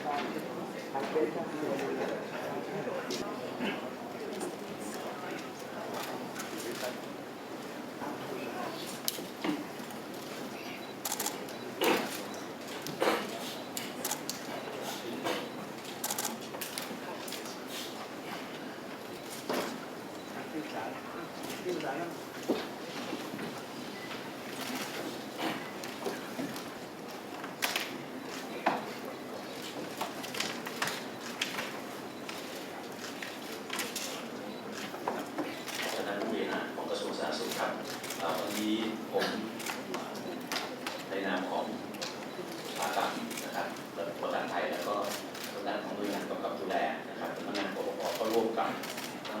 Thank you.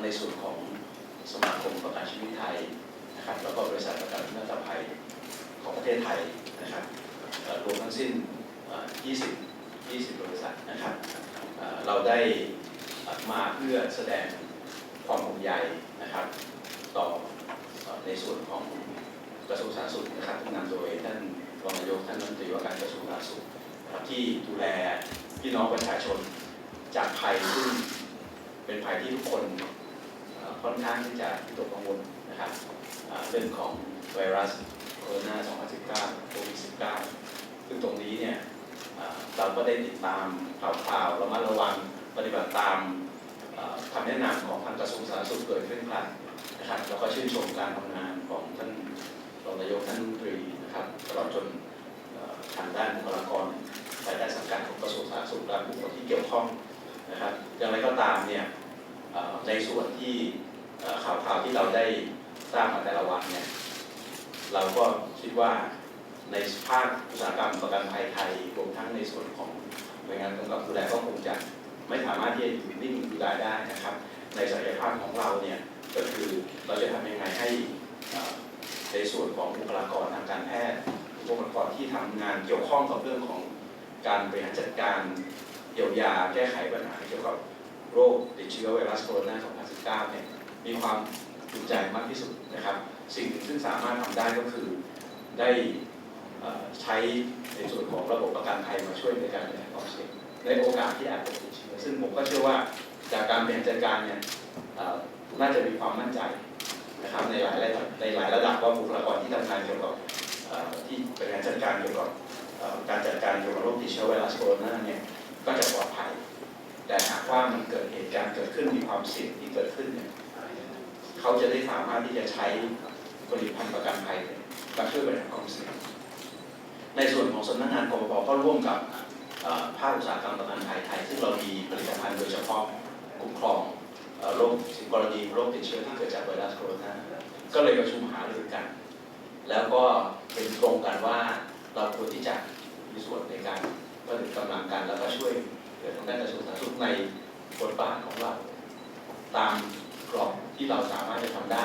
ในส่วนของสมาคมประกันชีวิตไทยนะครับแล้วก็บริษัทประกันนาศภัยของประเทศไทยนะครับรวมทั้งสิ้น 20 20 บริษัทนะครับเราได้มาเพื่อแสดงความห่วงใยนะครับ ต่อในส่วนของกระทรวงสาธารณสุขนะครับที่นำโดยท่านรองนายกท่านรัฐมนตรีว่าการกระทรวงสาธารณสุขครับที่ดูแลพี่น้องประชาชนจากภัยซึ่งเป็นภัยที่ทุกคน ค่อนข้างที่จะวิตกกังวลนะครับเรื่องของไวรัสโคโรนา 2019 โควิด 19 ซึ่งตรงนี้เนี่ยเราก็ได้ติดตามข่าวๆระมัดระวังปฏิบัติตามคำแนะนำของทางกระทรวงสาธารณสุขเกิดขึ้นครับนะครับแล้วก็ชื่นชมการทำงานของท่านรองนายกท่านรัฐมนตรีนะครับตลอดจนทางด้านบุคลากรภายใต้สังกัดของกระทรวงสาธารณสุขและบุคคลที่เกี่ยวข้องนะครับอย่างไรก็ตามเนี่ยในส่วนที่ ข่าวข่าวที่เราได้ทราบมาแต่ละวันเนี่ยเราก็คิดว่าในภาคอุตสาหกรรมประกันภัยไทยรวมทั้งในส่วนของหน่วยงานกำกับดูแลก็คงจะไม่สามารถที่จะอยู่นิ่งดูดายได้นะครับ ในศักยภาพของเราเนี่ยก็คือเราจะทำยังไงให้ในส่วนของบุคลากรทางการแพทย์บุคลากรที่ทำงานเกี่ยวข้องกับเรื่องของการบริหารจัดการเยียวยาแก้ไขปัญหาเกี่ยวกับโรคติดเชื้อไวรัสโคโรนา 2019 เนี่ย มีความจุใจมากที่สุดนะครับ สิ่งหนึ่งซึ่งสามารถทำได้ก็คือได้ใช้ในส่วนของระบบประกันภัยมาช่วยในการบริหารความเสียงในโอกาสที่อาจจะติดเชื้อซึ่งผมก็เชื่อว่าจากการบริหารจัดการเนี่ยน่าจะมีความมั่นใจนะครับในหลายระดับในหลายระดับว่าบุคลากรที่ทำงานเกี่ยวกับเอ่อที่เป็นงานจัดการเกี่ยวกับเอ่อการจัดการเกี่ยวกับโรคติดเชื้อไวรัสโคโรนาเนี่ยก็จะปลอดภัย แต่หากว่ามันเกิดเหตุการณ์เกิดขึ้นมีความเสี่ยงที่เกิดขึ้นเนี่ย เขาจะได้สามารถที่จะใช้ผลิตภัณฑ์ประกันภัยมาช่วยบริหารความเสี่ยงในส่วนของสำนักงานกรปก็ร่วมกับภาคอุตสาหกรรมประกันภัยไทย ซึ่งเรามีผลิตภัณฑ์โดยเฉพาะคุ้มครองโรคกรณีโรคติดเชื้อที่เกิดจากไวรัสโคโรนาก็เลยประชุมหารือกัน แล้วก็เป็นตรงกันว่าเราควรที่จะมีส่วนในการผลิตกำลังกันแล้วก็ช่วยเหลือทางด้านกระทรวงสาธารณสุขในบทบาทของเรา ตาม กรอบที่เราสามารถจะทำได้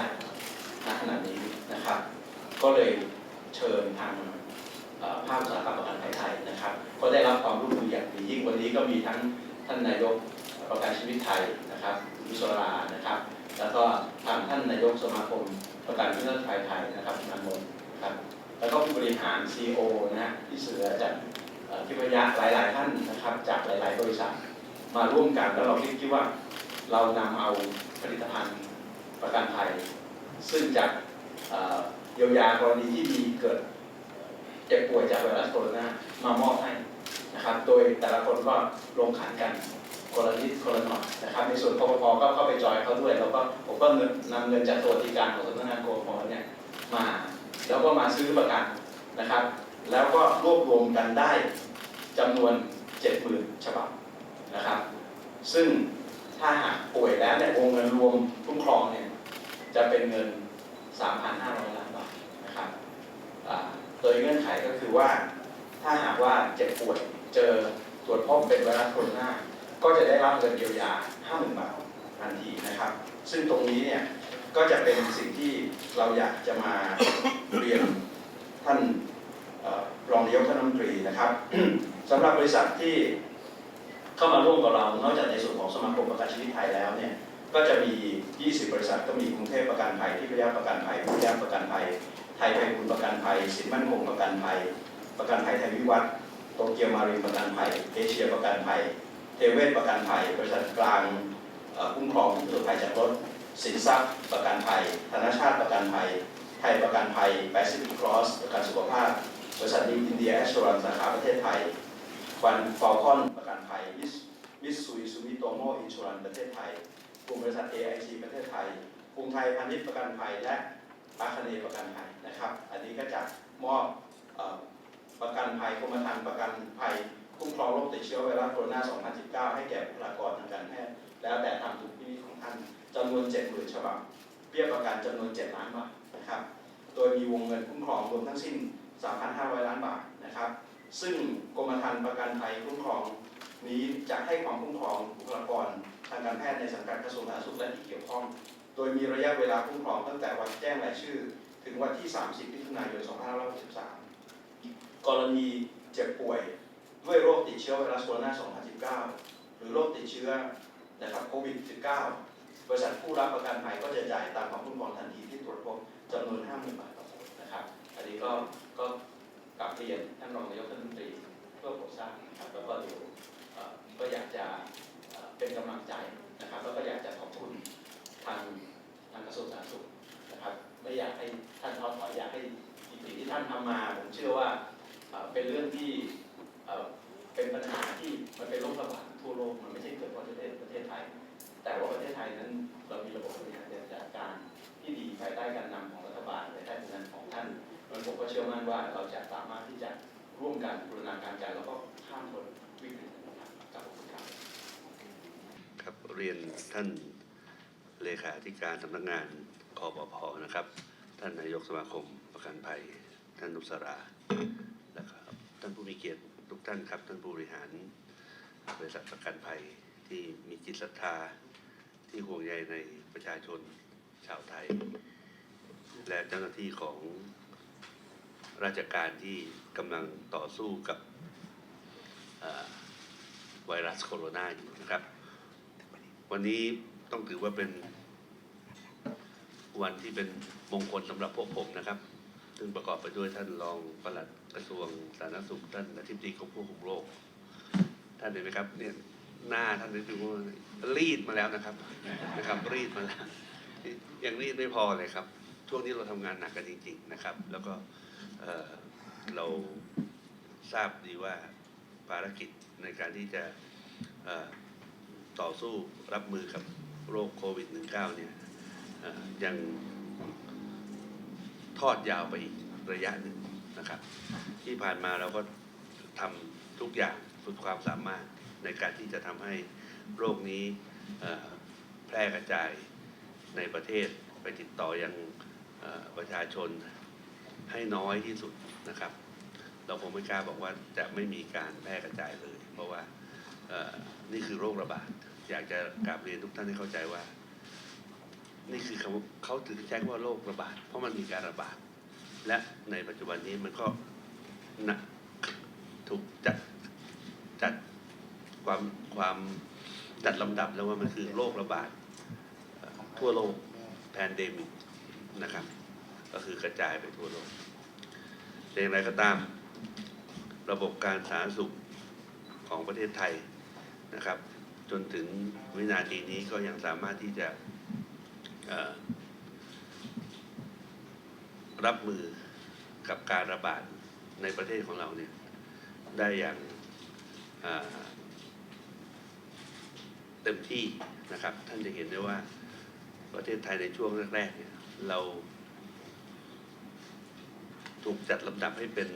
ณขณะนี้นะครับ ก็เลยเชิญทางภาคอุตสาหกรรมประกันภัยไทยนะครับ ก็ได้รับความร่วมมืออย่างดียิ่งวันนี้ก็มีทั้งท่านนายกประกันชีวิตไทยนะครับวิศรานะครับ แล้วก็ทางท่านนายกสมาคมประกันวินาศภัยไทยนะครับนันนนครับแล้วก็ผู้บริหาร CEO นะฮะที่เสือจากเอ่อทิพยะหลาย ๆ ท่านนะครับ จากหลาย ๆ บริษัทมาร่วมกันแล้วเราคิดคิดว่า เรานำเอาผลิตภัณฑ์ประกันภัย ซึ่งจะเอ่อเยียวยากรณีที่มีเกิดเจ็บป่วยจากไวรัสโคโรนามามอบให้นะครับ โดยแต่ละคนก็ลงขันกันคนละนิดคนละหน่อยนะครับ ในส่วนปปพก็เข้าไปจอยเขาด้วย แล้วก็ผมก็เงินนำเงินจากตัวทีการของสำนักงานกรพเนี่ยมาแล้วก็มาซื้อประกันนะครับ แล้วก็รวบรวมกันได้จำนวน 70,000 ฉบับนะครับ ซึ่ง ถ้าหากป่วยแล้วเนี่ยวงเงินรวมคุ้มครองเนี่ยจะเป็นเงิน 3,500 ล้านบาทนะครับโดยเงื่อนไขก็คือว่าถ้าหากว่าเจ็บป่วยเจอตรวจพบเป็นไวรัสโคโรนาก็จะได้รับเงินเยียวยา 50,000 บาททันทีนะครับ ซึ่งตรงนี้เนี่ยก็จะเป็นสิ่งที่เราอยากจะมาเรียนท่านรองนายกท่านรัฐมนตรีนะครับสำหรับบริษัทที่ เข้ามาร่วมกับเรา นอกจากในส่วนของสมาคมประกันชีวิตไทยแล้วเนี่ยก็จะมี 20 บริษัทก็มีกรุงเทพประกันภัยที่พยาประกันภัยพยาประกันภัย ไทยไทยคุณประกันภัย สินมั่นคงประกันภัย ประกันภัยไทยวิวัฒน์โตเกียวมารีนประกันภัย เอเชียประกันภัย เทเวศประกันภัย บริษัทกลางคุ้มครองผู้ประสบภัยจากรถ สินทรัพย์ประกันภัย ธนชาติประกันภัย ไทยประกันภัย Pacific Cross ประกันสุขภาพ บริษัทดิอินเดียแอชชรันสาขาประเทศไทยฟันฟอลคอน มิสมิสซุยซูมิโตโมอินช r รันประเทศไทย กลุ่มบริษัท AIG ประเทศไทย กรุงไทยพาณิชย์ประกันภัย และอาคเนย์ประกันภัยนะครับ อันนี้ก็จะมอบประกันภัยกรมธรรม์ประกันภัยคุ้มครองโรคติดเชื้อไวรัสโคโรนา 2019 ให้แก่บุคลากรทางการแพทย์ แล้วแต่ทำถูกพินิจของท่านจำนวน 70,000 ฉบับ เบี้ยประกันจำนวน 7 ล้านบาทนะครับ โดยมีวงเงินคุ้มครองรวมทั้งสิ้น 3,500 ล้านบาทนะครับ ซึ่งกรมธรรม์ประกันภัยคุ้มครอง นี้จะให้ความคุ้มครองบุคลากรทางการแพทย์ในสังกัดกระทรวงสาธารณสุขและที่เกี่ยวข้อง โดยมีระยะเวลาคุ้มครองตั้งแต่วันแจ้งรายชื่อ ถึงวันที่ 30มิถุนายน 2563 กรณีเจ็บป่วยด้วยโรคติดเชื้อไวรัสโคโรนา 2019 หรือโรคติดเชื้อนะครับโควิด -19 บริษัทผู้รับประกันภัยก็จะจ่ายตามความคุ้มครองทันทีที่ตรวจพบจำนวน 50,000 บาทต่อคนนะครับ อันนี้ก็ก็กลับเรียนท่านรองนายกรัฐมนตรีเพื่อโปรทราบนะครับแล้วก็เดี๋ยว ก็อยากจะเป็นกำลังใจนะครับ แล้วก็อยากจะขอบคุณทางทางกระทรวงสาธารณสุขนะครับ ไม่อยากให้ท่านท้อถอยอยากให้สิ่งที่ท่านทำมาผมเชื่อว่าเป็นเรื่องที่เป็นปัญหาที่มันเป็นโรคระบาดทั่วโลกมันไม่ใช่เกิดเพราะประเทศประเทศไทย แต่ว่าประเทศไทยนั้นเรามีระบบบริหารจัดการที่ดีภายใต้การนำของรัฐบาลภายใต้การนำของท่านมันผมก็เชื่อมั่นว่าเราจะสามารถที่จะร่วมกันบูรณาการกันแล้วก็ข้ามพ้นวิกฤตนี้ครับขอบคุณครับ ครับ เรียนท่านเลขาธิการสำนักงานคอปพนะครับ ท่านนายกสมาคมประกันภัย ท่านนุสราแล้วก็ท่านผู้มีเกียรติทุกท่านครับ ท่านผู้บริหารบริษัทประกันภัยที่มีจิตศรัทธาที่ห่วงใยในประชาชนชาวไทย และเจ้าหน้าที่ของราชการที่กำลังต่อสู้กับไวรัสโคโรนาอยู่นะครับ วันนี้ต้องถือว่าเป็นวันที่เป็นมงคลสำหรับพวกผมนะครับ ซึ่งประกอบไปด้วยท่านรองปลัดกระทรวงสาธารณสุขท่านอธิบดีกรมควบคุมโรค ท่านเห็นไหมครับ เนี่ยหน้าท่านนี่ดูรีดมาแล้วนะครับนะครับ รีดมาแล้วยังรีดไม่พอเลยครับ ช่วงนี้เราทำงานหนักกันจริง ๆนะครับ แล้วก็เเราทราบดีว่าภารกิจในการที่จะ ต่อสู้รับมือกับโรคโควิด -19 เนี่ยเอ่อยังทอดยาวไปอีกระยะหนึ่งนะครับ ที่ผ่านมาเราก็ทำทุกอย่างสุดความสามารถในการที่จะทำให้โรคนี้แพร่กระจายในประเทศไปติดต่อยังประชาชนให้น้อยที่สุดนะครับ เราคงไม่กล้าบอกว่าจะไม่มีการแพร่กระจายเลย เพราะว่า นี่คือโรคระบาด อยากจะกราบเรียนทุกท่านให้เข้าใจว่า นี่คือคำเขาถึงใช้คำว่าโรคระบาด เพราะมันมีการระบาด และในปัจจุบันนี้มันก็นะถูกจัดจัดความความจัดลำดับแล้วว่ามันคือโรคระบาด ทั่วโลกแพนเดมิกนะครับ ก็คือกระจายไปทั่วโลกแต่อย่างไรก็ตามระบบการสาธารณสุขของประเทศไทย นะครับ จนถึงวินาทีนี้ก็ยังสามารถที่จะรับมือกับการระบาดในประเทศของเราเนี่ยได้อย่างเต็มที่นะครับ ท่านจะเห็นได้ว่าประเทศไทยในช่วงแรกๆเนี่ยเรา ถูกจัดลำดับให้เป็น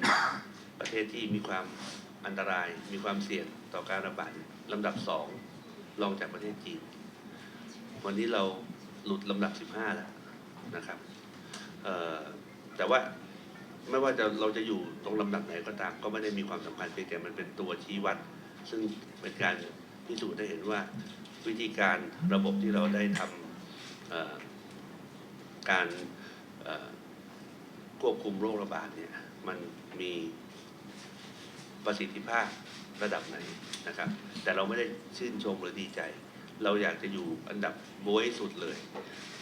ประเทศที่มีความอันตราย มีความเสี่ยง ต่อการระบาดลำดับสองรองจากประเทศจีน วันนี้เราหลุดลำดับสิบห้าแล้วนะครับแต่ว่าไม่ว่าจะเราจะอยู่ตรงลำดับไหนก็ตาม ก็ไม่ได้มีความสำคัญเพียงแต่มันเป็นตัวชี้วัด ซึ่งเป็นการพิสูจน์ได้เห็นว่าวิธีการระบบที่เราได้ทำการควบคุมโรคระบาดเนี่ยมันมีประสิทธิภาพ ระดับไหนนะครับ แต่เราไม่ได้ชื่นชมหรือดีใจ เราอยากจะอยู่อันดับโบยสุดเลย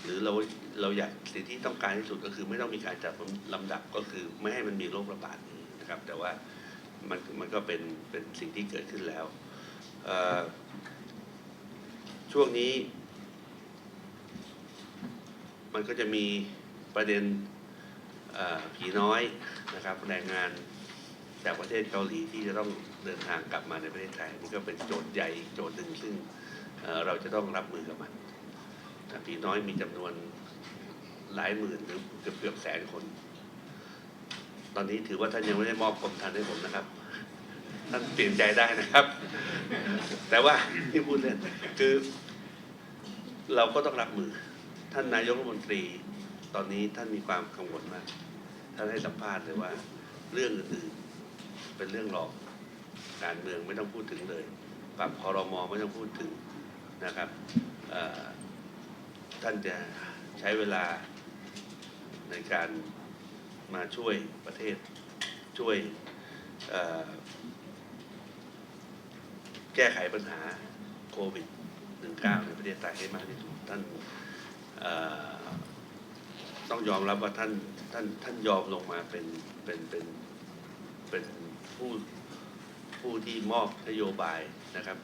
หรือเราเราอยากสิ่งที่ต้องการที่สุดก็คือไม่ต้องมีการจัดลำดับก็คือไม่ให้มันมีโรคระบาดนี้นะครับ แต่ว่ามันมันก็เป็นเป็นสิ่งที่เกิดขึ้นแล้ว ช่วงนี้ มันก็จะมีประเด็นผีน้อยนะครับแรงงานจากประเทศเกาหลีที่จะต้อง เดินทางกลับมาในประเทศไทยนี่ก็เป็นโจทย์ใหญ่อีกโจทย์หนึ่งซึ่งเเราจะต้องรับมือกับมันนะผีน้อยมีจำนวนหลายหมื่นหรือเกือบเกือบแสนคน ตอนนี้ถือว่าท่านยังไม่ได้มอบกรมทันให้ผมนะครับ ท่านเปลี่ยนใจได้นะครับ แต่ว่าที่พูดเล่นคือ เราก็ต้องรับมือ ท่านนายกรัฐมนตรี ตอนนี้ท่านมีความกังวลมาก ท่านให้สัมภาษณ์เลยว่า เรื่องอื่นๆเป็นเรื่องรอง การเมืองไม่ต้องพูดถึงเลย ปรับคอรมอไม่ต้องพูดถึงนะครับท่านจะใช้เวลาในการมาช่วยประเทศช่วยแก้ไขปัญหาโควิด 19 ในประเทศไทยให้มากที่สุดท่านต้องยอมรับว่าท่านท่านท่านยอมลงมาเป็นเป็นเป็นเป็นผู้ ผู้ที่มอบนโยบายนะครับ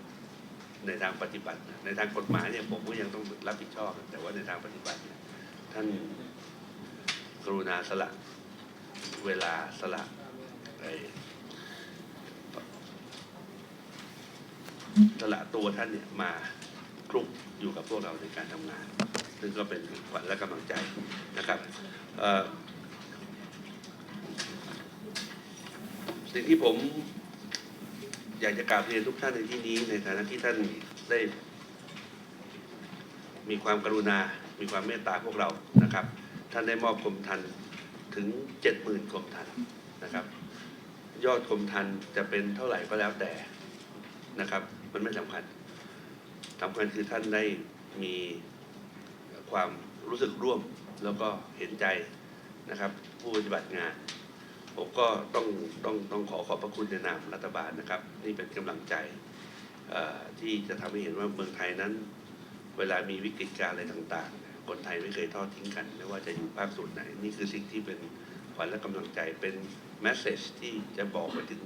ในทางปฏิบัติ ในทางกฎหมายเนี่ยผมก็ยังต้องรับผิดชอบ แต่ว่าในทางปฏิบัติเนี่ยท่านกรุณาสละเวลาสละไอ้สละตัวท่านเนี่ยมาคลุกอยู่กับพวกเราในการทำงาน ซึ่งก็เป็นขวัญและกำลังใจนะครับสิ่งที่ผม อยากจะกราบเรียนทุกท่านในที่นี้ในฐานะที่ท่านได้ มีความกรุณา มีความเมตตาพวกเรานะครับ ท่านได้มอบกรมทันถึงเจ็ดหมื่นกรมทันนะครับ ยอดกรมทันจะเป็นเท่าไหร่ก็แล้วแต่นะครับ มันไม่สำคัญสำคัญคือท่านได้มีความรู้สึกร่วมแล้วก็เห็นใจนะครับ ผู้ปฏิบัติงาน ผมก็ต้องต้องต้องขอขอบพระคุณในนามรัฐบาลนะครับ นี่เป็นกำลังใจที่จะทำให้เห็นว่าเมืองไทยนั้น เวลามีวิกฤตการณ์อะไรต่างๆ คนไทยไม่เคยทอดทิ้งกัน ไม่ว่าจะอยู่ภาคส่วนไหน นี่คือสิ่งที่เป็นขวัญและกำลังใจเป็นแมสเซจที่จะบอกไปถึง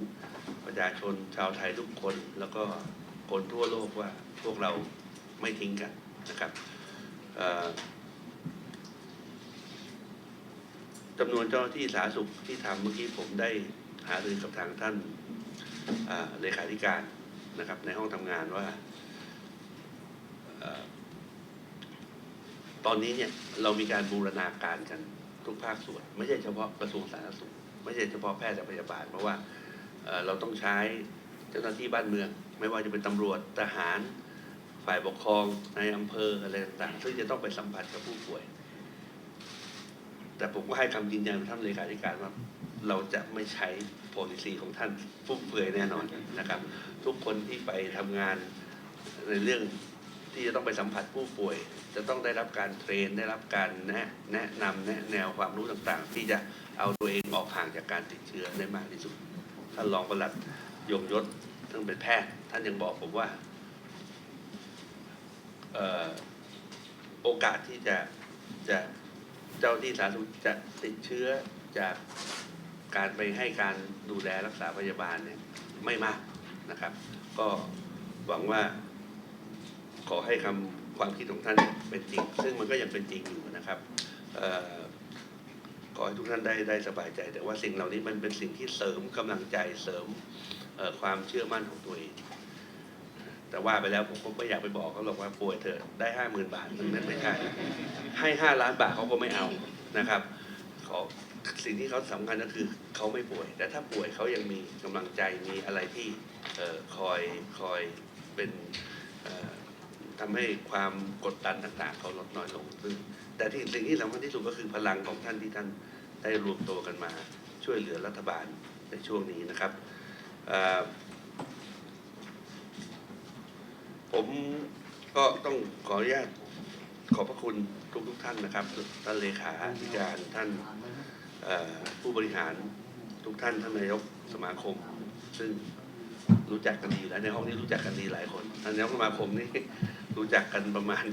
ประชาชนชาวไทยทุกคน แล้วก็คนทั่วโลกว่าพวกเราไม่ทิ้งกันนะครับเอ่อ จำนวนเจ้าที่สาธารณสุขที่ทำเมื่อกี้ผมได้หารือกับทางท่านเลขาธิการนะครับ ในห้องทำงานว่าอตอนนี้เนี่ยเรามีการบูรณาการกันทุกภาคส่วน ไม่ใช่เฉพาะกระทรวงสาธารณสุข ไม่ใช่เฉพาะแพทย์และพยาบาล เพราะว่าเอ่อเราต้องใช้เจ้าหน้าที่บ้านเมือง ไม่ว่าจะเป็นตำรวจทหาร ฝ่ายปกครองในอำเภออะไรต่างๆซึ่งจะต้องไปสัมผัสกับผู้ป่วย แต่ผมก็ให้คำยืนยันท่านเลขาธิการว่าเราจะไม่ใช้ policy ของท่านฟุ่มเฟือยแน่นอนนะครับ ทุกคนที่ไปทำงานในเรื่องที่จะต้องไปสัมผัสผู้ป่วย จะต้องได้รับการเทรนได้รับการแนะแนะนำแนะแนวความรู้ต่างๆ ที่จะเอาตัวเองออกห่างจากการติดเชื้อได้มากที่สุดท่านรองปลัดยงยศซึ่งเป็นแพทย์ ท่านยังบอกผมว่าออโอกาสที่จะจะ เจ้าที่สาธารณสุขจะติดเชื้อจากการไปให้การดูแลรักษาพยาบาลเนี่ยไม่มากนะครับ ก็หวังว่าขอให้คำความคิดของท่านเป็นจริง ซึ่งมันก็ยังเป็นจริงอยู่นะครับออขอให้ทุกท่านได้ได้สบายใจ แต่ว่าสิ่งเหล่านี้มันเป็นสิ่งที่เสริมกำลังใจเสริมความเชื่อมั่นของตัวเอง แต่ว่าไปแล้วผมก็ไม่อยากไปบอกเขาหรอกว่าป่วยเถอะได้ห้าหมื่นบาทมันไม่ใช่ให้ห้าล้านบาทเขาก็ไม่เอานะครับขอสิ่งที่เขาสำคัญก็คือเขาไม่ป่วย แต่ถ้าป่วยเขายังมีกำลังใจมีอะไรที่ออคอยคอยเป็นเอ่อทำให้ความกดดันต่างๆ เขาลดน้อยลงซึ่งแต่ที่สิ่งที่สำคัญที่สุดก็คือพลังของท่านที่ท่านได้รวมตัวกันมา ช่วยเหลือรัฐบาลในช่วงนี้นะครับ ผมก็ต้องขออนุญาตขอบพระคุณทุกทุกๆท่านนะครับ ท่านเลขาธิการท่านผู้บริหารทุกท่านท่านนายกสมาคม ซึ่งรู้จักกันดีแล้วในห้องนี้รู้จักกันดีหลายคนท่านนายกสมาคมนี่รู้จักกันประมาณ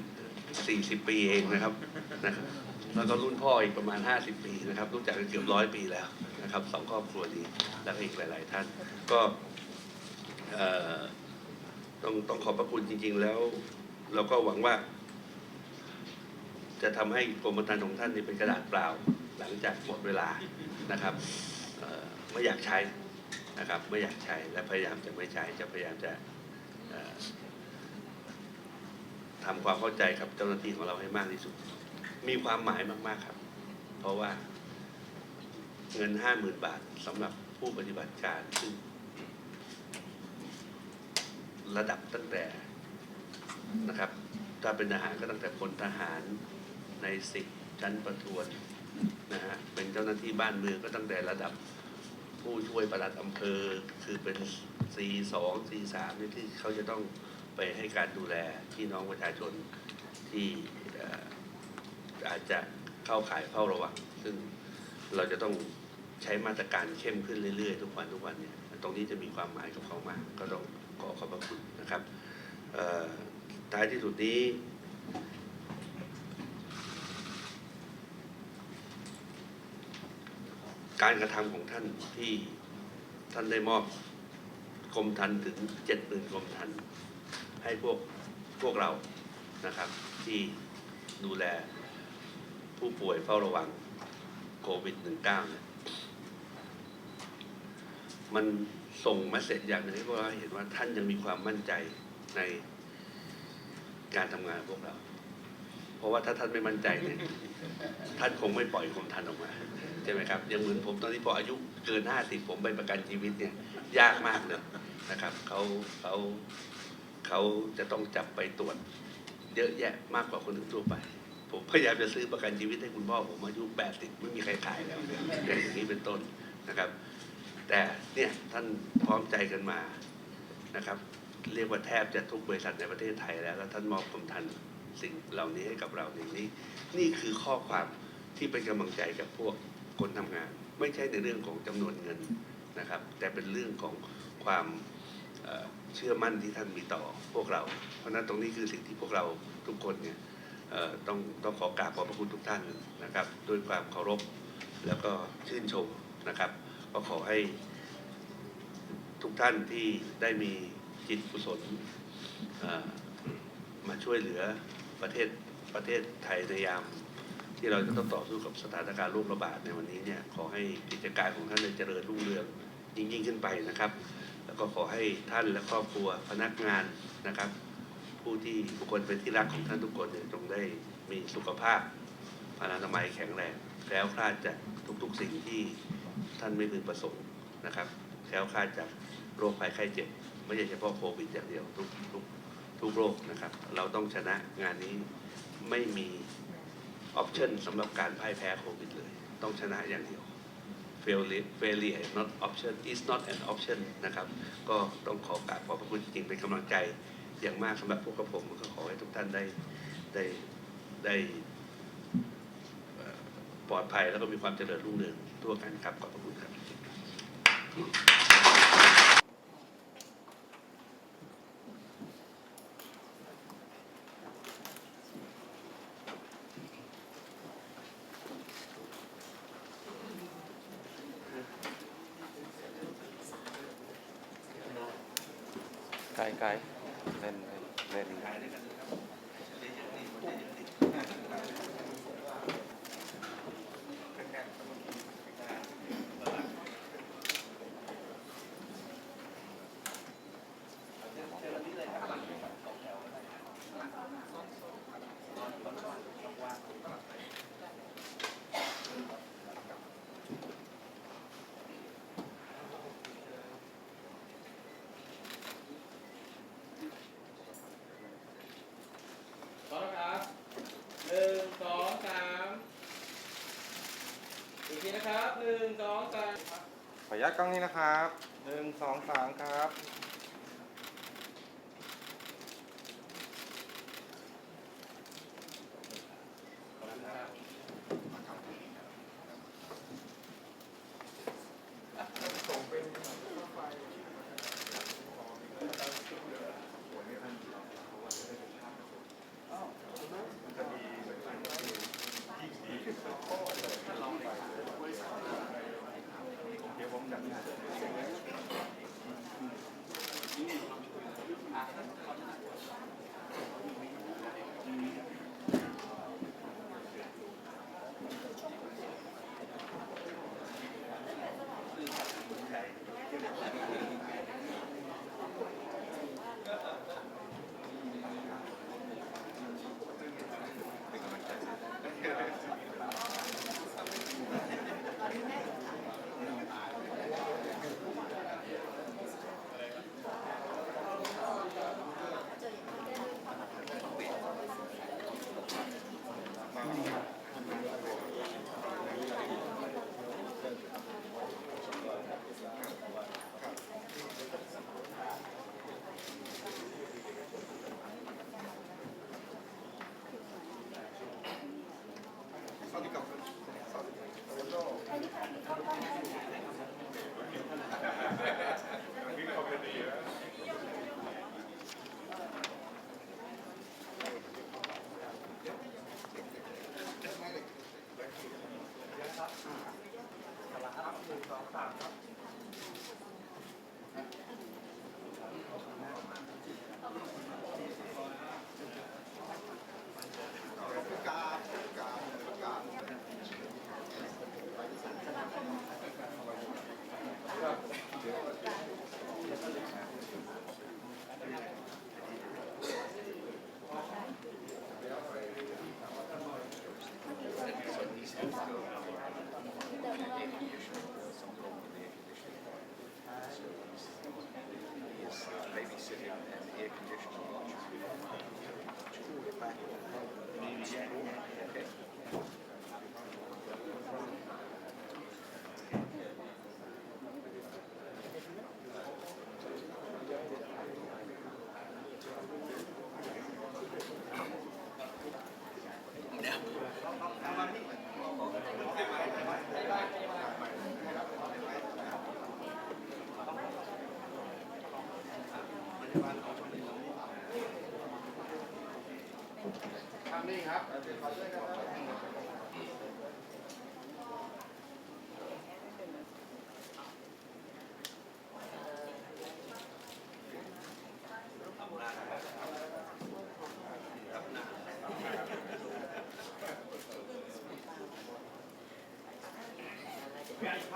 40 ปีเองนะครับนะครับแล้วก็รุ่นพ่ออีกประมาณ 50 ปีนะครับ รู้จักกันเกือบร้อยปีแล้วนะครับสองครอบครัวนี้แล้วก็อีกหลาย ๆ ท่านก็เอ่อ ต้องต้องขอบพระคุณจริง ๆ แล้ว เราก็หวังว่า จะทำให้กรมธรรม์ของท่านนี่เป็นกระดาษเปล่า หลังจากหมดเวลานะครับเอ่อไม่อยากใช้นะครับ ไม่อยากใช้และพยายามจะไม่ใช้จะพยายามจะเอ่อทำความเข้าใจกับเจ้าหน้าที่ของเราให้มากที่สุด มีความหมายมากๆครับ เพราะว่า เงินห้าหมื่นบาทสำหรับผู้ปฏิบัติการซึ่ง ระดับตั้งแต่นะครับ ถ้าเป็นทหารก็ตั้งแต่พลทหารในสิบชั้นประทวนนะฮะเป็นเจ้าหน้าที่บ้านเมืองก็ตั้งแต่ระดับผู้ช่วยประหลัดอำเภอคือเป็น C2 C3 นี่ที่เขาจะต้องไปให้การดูแลพี่น้องประชาชนที่อาจจะเข้าข่ายเฝ้าระวังซึ่งเราจะต้องใช้มาตรการเข้มขึ้นเรื่อยๆ ทุกวันทุกวันเนี่ย ตรงนี้จะมีความหมายกับเขามากก็ต้อง อขอบพระคุณนะครับท้ายที่สุดนี้ การกระทำของท่านที่ท่านได้มอบกรมทันถึงเจ็ดหมื่นกรมทันให้พวกพวกเรานะครับ ที่ดูแลผู้ป่วยเฝ้าระวังโควิด -19 เนี่ยมัน ส่งมาเสร็จอย่างหนึ่งให้พวกเราเห็นว่าท่านยังมีความมั่นใจในการทำงานพวกเรา เพราะว่าถ้าท่านไม่มั่นใจเนี่ยท่านคงไม่ปล่อยกรมทันออกมาใช่ไหมครับยังเหมือนผมตอนที่พออายุเกินห้าสิบผมไปประกันชีวิตเนี่ยยากมากเลยนะครับเขาเขาเขาจะต้องจับไปตรวจ เยอะแยะมากกว่าคนอื่นทั่วไป ผมพยายามจะซื้อประกันชีวิตให้คุณพ่อผมอายุแปดสิบไม่มีใครขายแล้วอย่างนี้เป็นต้นนะครับ แต่เนี่ยท่านพร้อมใจกันมานะครับ เรียกว่าแทบจะทุกบริษัทในประเทศไทยแล้วแล้วท่านมอบกรมทันสิ่งเหล่านี้ให้กับเราในนี้ นี่คือข้อความที่เป็นกำลังใจกับพวกคนทำงาน ไม่ใช่ในเรื่องของจำนวนเงินนะครับ แต่เป็นเรื่องของความเเชื่อมั่นที่ท่านมีต่อพวกเรา เพราะนั้นตรงนี้คือสิ่งที่พวกเราทุกคนเนี่ยต้องต้องขอกราบขอบพระคุณทุกท่านนะครับ ด้วยความเคารพแล้วก็ชื่นชมนะครับ ก็ขอให้ทุกท่านที่ได้มีจิตกุศลมาช่วยเหลือประเทศประเทศไทยในยาม ที่เราจะต้องต่อสู้กับสถานการณ์โรคระบาดในวันนี้เนี่ยขอให้กิจการของท่านได้เจริญรุ่งเรืองยิ่งยิ่งขึ้นไปนะครับ แล้วก็ขอให้ท่านและครอบครัวพนักงานนะครับ ผู้ที่บุคคลเป็นที่รักของท่านทุกคนเนี่ยจงได้มีสุขภาพอนามัยแข็งแรงแล้วคลาดจากทุกๆสิ่งที่ ท่านไม่พึงประสงค์นะครับแคล้วคลาดจากโรคภัยไข้เจ็บ ไม่ใช่เฉพาะโควิดอย่างเดียวทุกทุกทุกโรคนะครับ เราต้องชนะงานนี้ไม่มีออปชันสำหรับการพ่ายแพ้โควิดเลย ต้องชนะอย่างเดียว failure failure not option is not an option นะครับ ก็ต้องขอกราบขอบพระคุณจริงๆเป็นกำลังใจอย่างมากสำหรับพวกกับผมก็ขอให้ทุกท่านได้ได้ได้ ปลอดภัย แล้วก็มีความเจริญรุ่งเรืองทั่วกันครับขอบพระคุณครับไกลไกลเล่นเล่นเล่น พร้อมนะครับหนึ่งสองสามอีกทีนะครับหนึ่งสองสาม ขออนุ ญาตกล้องนี้นะครับหนึ่งสองสามครับ